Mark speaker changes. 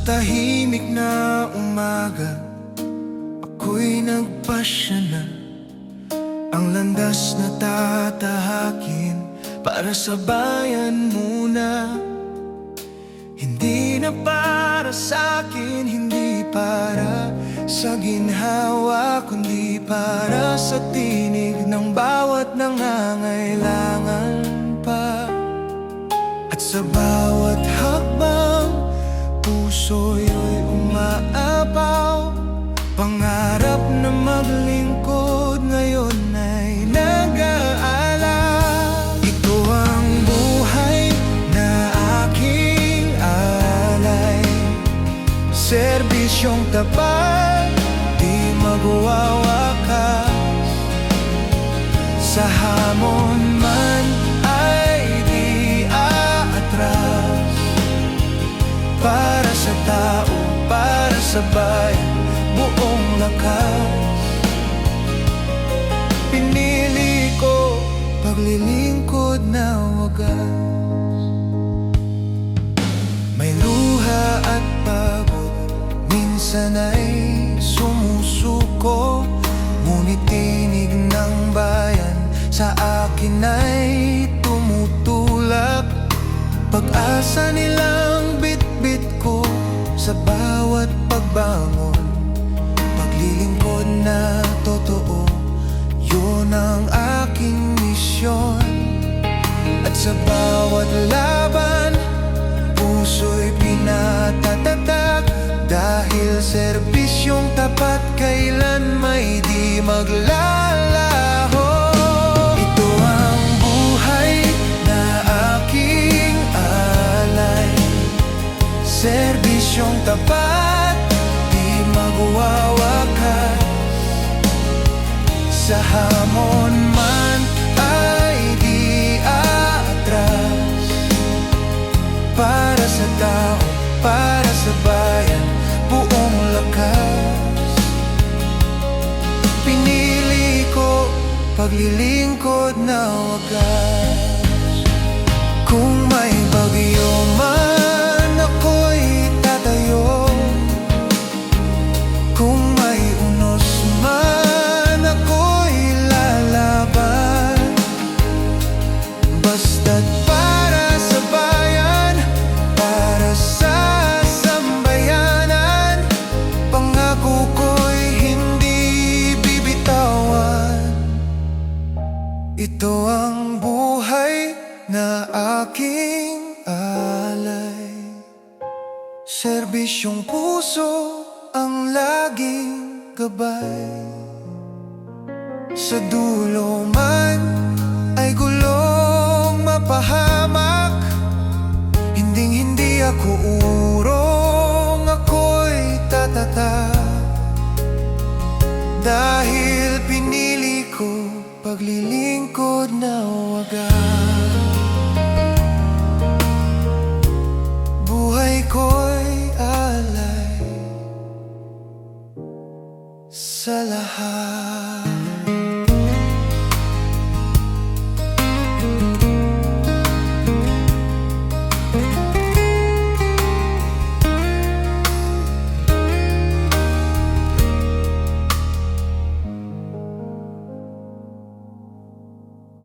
Speaker 1: tahimik na umaga Ako'y nagpasya na. Ang landas na tatahakin Para sa bayan muna. Hindi na para sa akin Hindi para sa ginhawa Kundi para sa tinig Ng bawat nangangailangan pa. At sa bawat Pangarap na maglingkod Ngayon ay nag-aalala. Ito ang buhay na aking alay. Serbisyong tapat Di magwawakas Sa hamon Lakas Pinili ko paglilingkod na wagas. May luha at pagod Minsan ay sumusuko. Ngunit tinig ng bayan Sa akin ay tumutulak. Pag-asa nilang bit-bit ko Sa bawat pagbangon na totoo. Yun ang aking misyon. At sa bawat laban Puso'y pinatatatak Dahil serbisyong tapat Kailan may di maglalaho? Ito ang buhay na aking alay. Serbisyong tapat Di magwawakas Sa hamon man ay di aatras Para sa tao, para sa bayan Buong lakas. Pinili ko paglilingkod na wagas. Kung may bagyo man Ito ang buhay na aking alay. Serbisyong puso ang laging gabay. Sa dulo man paglilingkod na wagas Buhay ko'y alay sa lahat